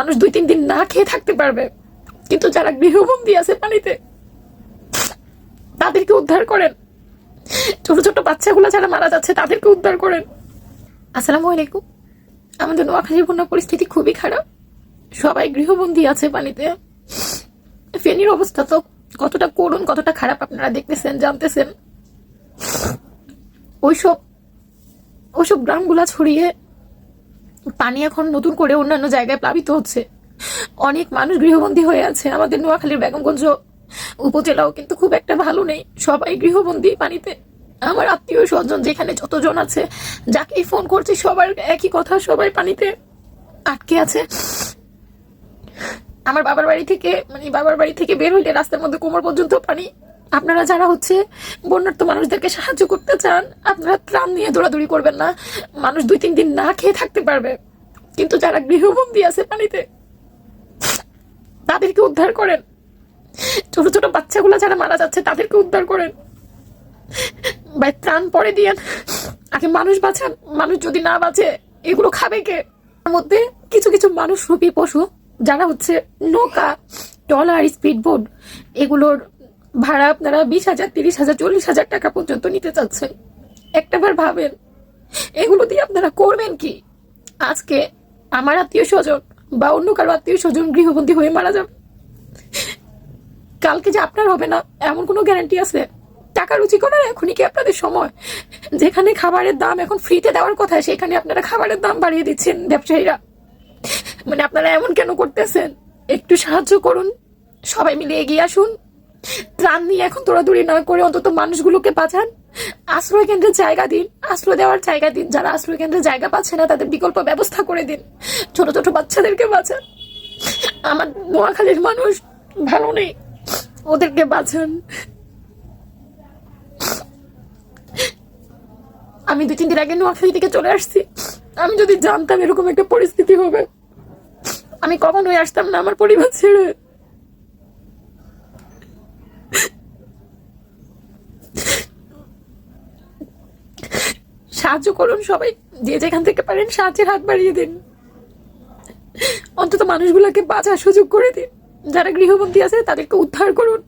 মানুষ দুই, তিন দিন না খেয়ে থাকতে পারবে। কিন্তু যারা গৃহবন্দী আছে পানিতে, তাদেরকে উদ্ধার করেন। ছোট ছোট বাচ্চাগুলো যারা মারা যাচ্ছে, তাদেরকে উদ্ধার করেন। আসসালামু আলাইকুম। আমাদের নোয়াখালীর বন্যা পরিস্থিতি খুবই খারাপ। সবাই গৃহবন্দী আছে পানিতে। ফেনীর অবস্থা তো কতটা করুন কতটা খারাপ আপনারা দেখতেছেন, জানতেছেন। ওইসব ওইসব গ্রামগুলা ছড়িয়ে পানি এখন নতুন করে অন্যান্য জায়গায় প্লাবিত হচ্ছে। অনেক মানুষ গৃহবন্দী হয়ে আছে। আমাদের নোয়াখালীর বেগমগঞ্জ উপজেলাও কিন্তু খুব একটা ভালো নেই। সবাই গৃহবন্দী পানিতে। আমার আত্মীয় স্বজন যেখানে যতজন আছে, যাকেই ফোন করছি, সবার একই কথা, সবাই পানিতে আটকে আছে। আমার বাবার বাড়ি থেকে মানে বাবার বাড়ি থেকে বের হইলে রাস্তার মধ্যে কোমর পর্যন্ত পানি আপনারা যারা হচ্ছে বন্যার্থ মানুষদেরকে সাহায্য করতে চান, আপনারা ত্রাণ নিয়ে দৌড়াদৌড়ি করবেন না। মানুষ দুই, তিন দিন না খেয়ে থাকতে পারবে। কিন্তু যারা গৃহবন্দী আছে পানিতে, তাদেরকে উদ্ধার করেন। ছোট ছোট বাচ্চাগুলো যারা মারা যাচ্ছে, তাদেরকে উদ্ধার করেন। ভাই, ত্রাণ পরে দিয়েন। আগে মানুষ বাঁচান। মানুষ যদি না বাঁচে, এগুলো খাবে কে? মধ্যে কিছু কিছু মানুষ রূপী পশু, যারা হচ্ছে নৌকা, ট্রলার স্পিড বোট এগুলোর ভাড়া আপনারা বিশ হাজার, তিরিশ হাজার, চল্লিশ হাজার টাকা পর্যন্ত নিতে চাচ্ছেন একটাবার ভাবেন, এগুলো দিয়ে আপনারা করবেন কি? আজকে আমার আত্মীয় স্বজন বা অন্য কারও আত্মীয় স্বজন গৃহবন্দী হয়ে মারা যাবে। কালকে যে আপনার হবে না, এমন কোনো গ্যারান্টি আছে? টাকা রুচি করার এখনই কি আপনাদের সময়? যেখানে খাবারের দাম এখন ফ্রিতে দেওয়ার কথা, সেখানে আপনারা খাবারের দাম বাড়িয়ে দিচ্ছেন ব্যবসায়ীরা। মানে আপনারা এমন কেন করতেছেন? একটু সাহায্য করুন। সবাই মিলে এগিয়ে আসুন। ত্রাণ নিয়ে এখন দৌড়াদৌড়ি না করে অন্তত মানুষগুলোকে বাঁচান। আশ্রয় কেন্দ্রে জায়গা দিন, আশ্রয় দেওয়ার জায়গা দিন। যারা আশ্রয় কেন্দ্রে জায়গা পাচ্ছে না, তাদের বিকল্প ব্যবস্থা করে দিন। ছোট ছোট বাচ্চাদেরকে বাঁচান। আমার নোয়াখালীর মানুষ ভালো নেই। ওদেরকে বাঁচান। আমি দুই তিন দিন আগে নোয়াখালী থেকে চলে আসছি। আমি যদি জানতাম এরকম একটা পরিস্থিতি হবে। আমি কখনোই আসতাম না আমার পরিবার ছেড়ে। সাহায্য করুন, সবাই যে যেখান থেকে পারেন সাহায্যের হাত বাড়িয়ে দিন। অন্তত মানুষগুলোকে বাঁচার সুযোগ করে দিন। যারা গৃহবন্দী আছে, তাদেরকে উদ্ধার করুন।